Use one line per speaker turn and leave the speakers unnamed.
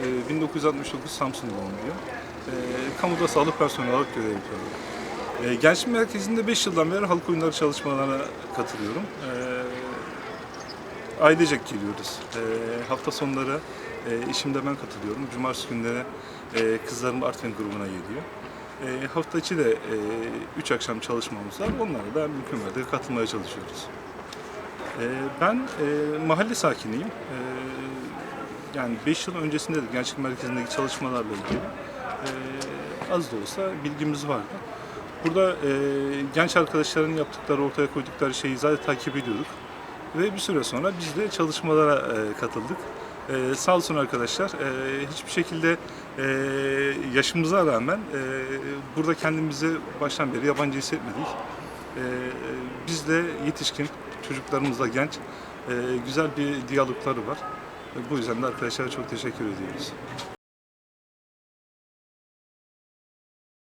Ee, 1969 Samsun doğumluyum. Ee, kamuda sağlık personeli olarak görev yapıyorum. Ee, Gençlik Merkezi'nde 5 yıldan beri halk oyunları çalışmalarına katılıyorum. Ee, ailecek geliyoruz. Ee, hafta sonları e, işimde ben katılıyorum. Cumartesi günleri e, kızlarım Artvin grubuna geliyor. E, hafta içi de 3 akşam çalışmamız var. Onlara da mümkün mertebe katılmaya çalışıyoruz. E, ben e, mahalle sakiniyim. E, yani 5 yıl öncesinde de gençlik merkezindeki çalışmalarla ilgili e, az da olsa bilgimiz vardı. Burada e, genç arkadaşların yaptıkları, ortaya koydukları şeyi zaten takip ediyorduk. Ve bir süre sonra biz de çalışmalara e, katıldık. E, sağ olsun arkadaşlar, e, hiçbir şekilde e, yaşımıza rağmen e, burada kendimizi baştan beri yabancı hissetmedik. E, biz de yetişkin, çocuklarımız da genç, e, güzel bir diyalogları var. Bu yüzden de arkadaşlara çok teşekkür ediyoruz.